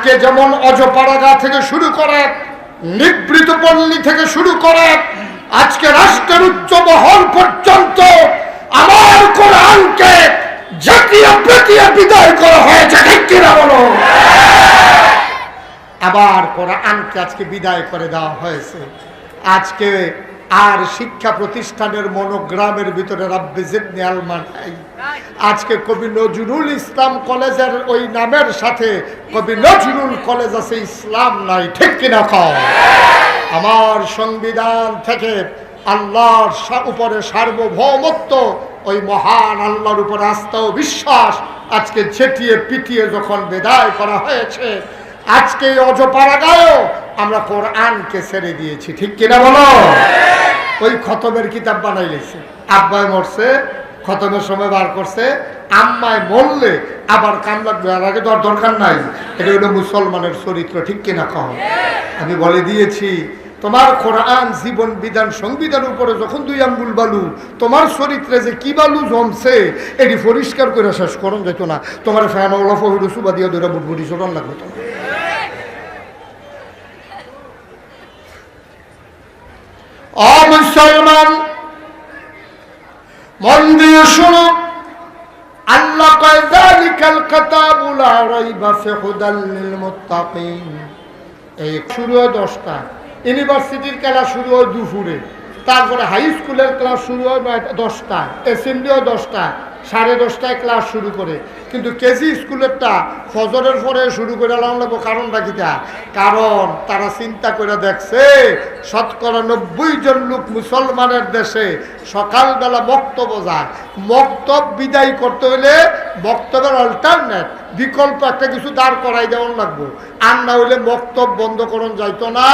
আজকে যেমন অজপাড়াগা থেকে শুরু করে নিবৃত পল্লী থেকে শুরু করে, আজকে রাষ্ট্রের উচ্চ মহল পর্যন্ত আমার কোরআনকে জাতীয় পেটিয়ে বিদায় করা আবার কোরআনকে আজকে বিদায় করে দেওয়া হয়েছে। আজকে আর শিক্ষা প্রতিষ্ঠানের মনোগ্রামের ভিতরে রাব্বি জিবনে আলমান আজকে কবি নজরুল ইসলাম কলেজের ওই নামের সাথে কবি নজরুল কলেজ আছে, ইসলাম নাই, ঠিক কিনা কও? আমার সংবিধান থেকে আল্লাহর উপরে সার্বভৌমত্ব, ওই মহান আল্লাহর উপর আস্থা ও বিশ্বাস আজকে ছেটিয়ে পিটিয়ে যখন বেদায় করা হয়েছে, আজকে এই অজপাড়াগায়ও আমরা কোরআনকে ছেড়ে দিয়েছি। ঠিক কিনা বলো? ওই খতমের কিতাব বানাই লেছে। আব্বায় মরছে, খতমের সময় বার করছে আম্মায় মরলে আবার কান লাগবে। আর আগে আর দরকার নাই। এটা হলো মুসলমানের চরিত্র, ঠিক কিনা কহ আমি বলে দিয়েছি, তোমার কোরআন, জীবন, বিধান, সংবিধান উপরে যখন দুই আঙ্গুল বালু, তোমার চরিত্রে যে কি বালু জমছে, এটি পরিষ্কার করে শেষ করুন যেত না। তোমার ফ্যান অলফ হইল সুবা দিয়ে দুটা বুটবুটি চরণ লাগবে তোমার। অমুসলমান মন দিয়ে শুনো, আল্লাহ কয় যালিকাল কিতাবু, লা রাইবা ফি হুদাল লিল এই শুরু হয় দশটা। ইউনিভার্সিটির ক্লাস শুরু হয় দুপুরে। তারপরে হাই স্কুলের ক্লাস শুরু হয় নয়টা দশটা এসেম্বলিও দশটা সাড়ে দশটায় ক্লাস শুরু করে। কিন্তু কেজি স্কুলেরটা ফজরের পরে শুরু করে লাগবো কারণটা কিটা কারণ তারা চিন্তা করে দেখছে, শতকরা নব্বই জন লোক মুসলমানের দেশে সকালবেলা বক্তব্য যায়। বক্তব্য বিদায় করতে হলে বক্তব্যের অল্টারনেট বিকল্প একটা কিছু দাঁড় করাই দেওয়ার লাগবো। আর না হইলে বক্তব্য বন্ধ করুন যাইতো না,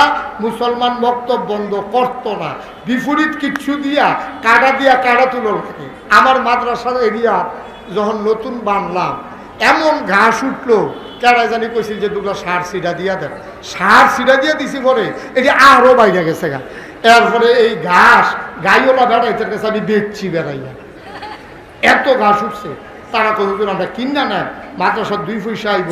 মুসলমান বক্তব্য বন্ধ করতো না। বিপরীত কিচ্ছু দিয়া কাটা দিয়া কাটা তুলো আমার মাদ্রাসার যখন নতুন বানলাম, এমন ঘাস উঠল, কেডা জানি কইছিল যে দুটো সার সিডা দিয়া দেন। সার সিডা দিয়ে দিছি পরে, এটি আরও বাইরে গেছে গা। এরপরে এই ঘাস, গাইওলা বেড়াইতে গেছে আমি বেচছি বেড়াইয়া। এত ঘাস উঠছে। তারা কতজন আমরা কিনা না মাদ্রাসার দুই পয়সা আইব।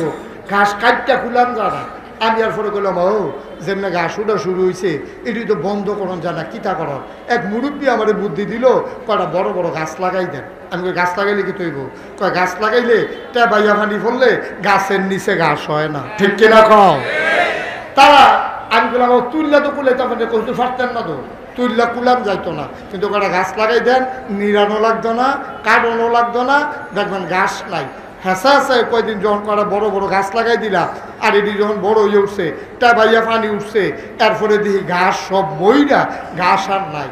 ঘাস কাটটা খুলাম যারা। আমি আর পরে করলাম ও যেমনি ঘাস উঠা শুরু হয়েছে এটি তো বন্ধ করন জানা কিতা করন? এক মুরব্বী আমার বুদ্ধি দিল কয়টা বড় বড় গাছ লাগাই দেন। আমি গাছ লাগাইলে কি তৈব? কয় গাছ লাগাইলে টেবাইয়া ফানি ফললে গাছের নিচে ঘাস হয় না। ঠিক কিনা কম তারা আমি বললাম ও তুললা তো কুলে তখন কইতে পারতেন না তো। তুললা কুলাম যাইতো না। কিন্তু কটা গাছ লাগাই দেন নিরানো লাগতো না কাটানো লাগতো না দেখবেন গাছ নাই। হেসা হেসা কয়দিন যখন কটা বড় বড় গাছ লাগাই দিলা, আর এটি যখন বড় হয়ে উঠছে টাবাইয়া পানি উঠছে, এরপরে দেখি ঘাস সব বইরা ঘাস আর নাই।